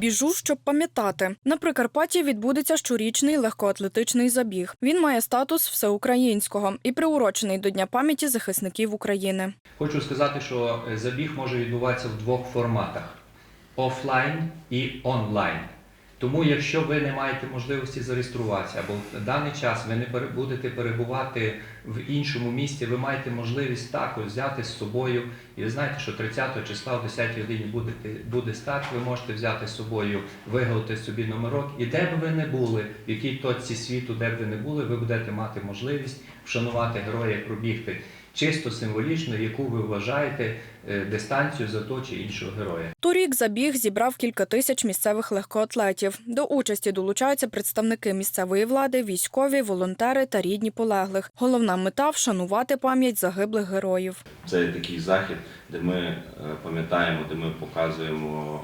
Біжу, щоб пам'ятати. На Прикарпатті відбудеться щорічний легкоатлетичний забіг. Він має статус всеукраїнського і приурочений до Дня пам'яті захисників України. Хочу сказати, що е, забіг може відбуватися в двох форматах: офлайн і онлайн. Тому, якщо ви не маєте можливості зареєструватися, або в даний час ви не будете перебувати в іншому місті, ви маєте можливість також взяти з собою. І ви знаєте, що 30 числа о 10 годині будете, буде старт, ви можете взяти з собою, виготовити собі номерок. І де б ви не були, в якій точці світу, де б ви не були, ви будете мати можливість вшанувати героя, пробігти чисто символічно, яку ви вважаєте е, дистанцію за того чи іншого героя. Торік забіг зібрав кілька тисяч місцевих легкоатлетів. До участі долучаються представники місцевої влади, військові, волонтери та рідні полеглих. Головна мета вшанувати пам'ять загиблих героїв. Це такий захід, де ми е, пам'ятаємо, де ми показуємо,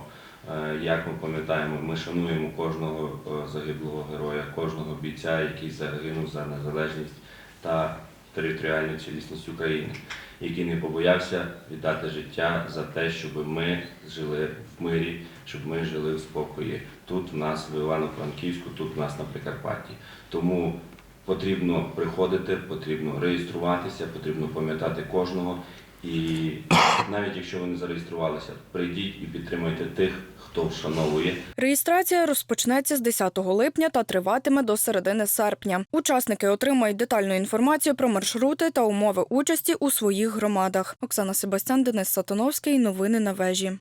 е, як ми пам'ятаємо. Ми шануємо кожного загиблого героя, кожного бійця, який загинув за незалежність та територіальну цілісність України, який не побоявся віддати життя за те, щоб ми жили в мирі, щоб ми жили в спокої. Тут в нас в Івано-Франківську, тут в нас на Прикарпатті. Тому потрібно приходити, потрібно реєструватися, потрібно пам'ятати кожного. І навіть якщо ви не зареєструвалися, прийдіть і підтримайте тих, хто вшановує Реєстрація розпочнеться з 10 липня та триватиме до середини серпня. Учасники отримають детальну інформацію про маршрути та умови участі у своїх громадах. Оксана Себастян, Денис Сатановський. Новини на вежі.